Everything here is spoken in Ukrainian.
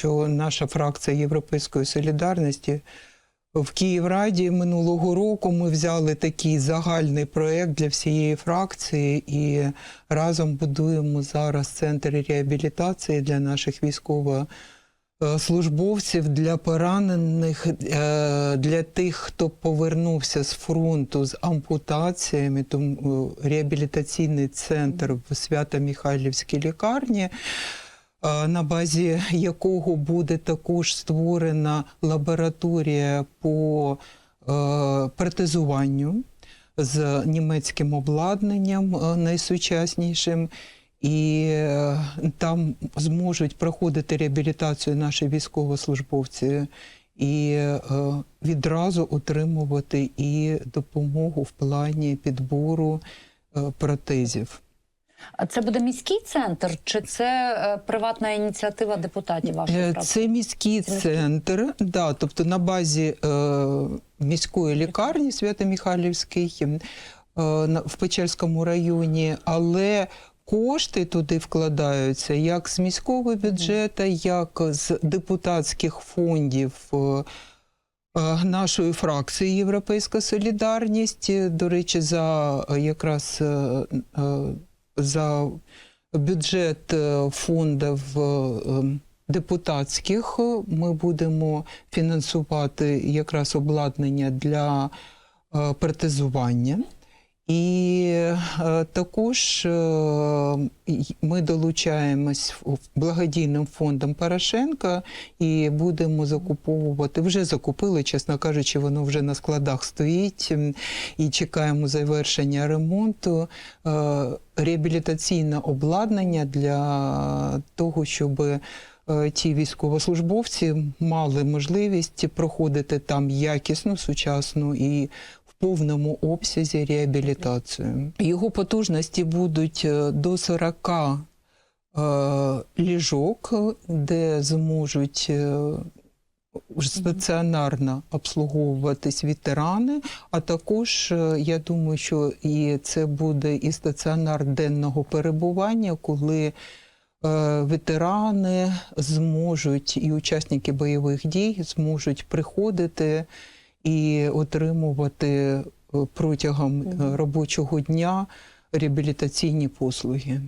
що наша фракція Європейської солідарності в Київраді минулого року ми взяли такий загальний проєкт для всієї фракції і разом будуємо зараз центр реабілітації для наших військовослужбовців, для поранених, е, для тих, хто повернувся з фронту з ампутаціями. Тому е, реабілітаційний центр в Свято-Михайлівській лікарні на базі якого буде також створена лабораторія по е, протезуванню з німецьким обладнанням е, найсучаснішим. І е, там зможуть проходити реабілітацію наші військовослужбовці і е, відразу отримувати і допомогу в плані підбору е, протезів. А це буде міський центр, чи це е, приватна ініціатива депутатів вашої Е. Це міський Це міський. центр, да, тобто на базі е, міської лікарні Свято-Михайлівський е, в Печерському районі, але кошти туди вкладаються як з міського бюджету, як з депутатських фондів. е, Нашої фракції Європейська Солідарність, до речі, за якраз за бюджет е, фондів е, ем, депутатських ми будемо фінансувати якраз обладнання для е, протезування. І е, також е, ми долучаємось благодійним фондом Порошенка і будемо закуповувати. Вже закупили, чесно кажучи, воно вже на складах стоїть і чекаємо завершення ремонту. е, Реабілітаційне обладнання для того, щоб ті військовослужбовці мали можливість проходити там якісну, сучасну і повному обсязі реабілітацію. Його потужності будуть е, до 40 е, ліжок, де зможуть е, стаціонарно обслуговуватись ветерани, а також я думаю, що і це буде і стаціонар денного перебування, коли ветерани зможуть і учасники бойових дій зможуть приходити і отримувати е, протягом е, робочого дня реабілітаційні послуги.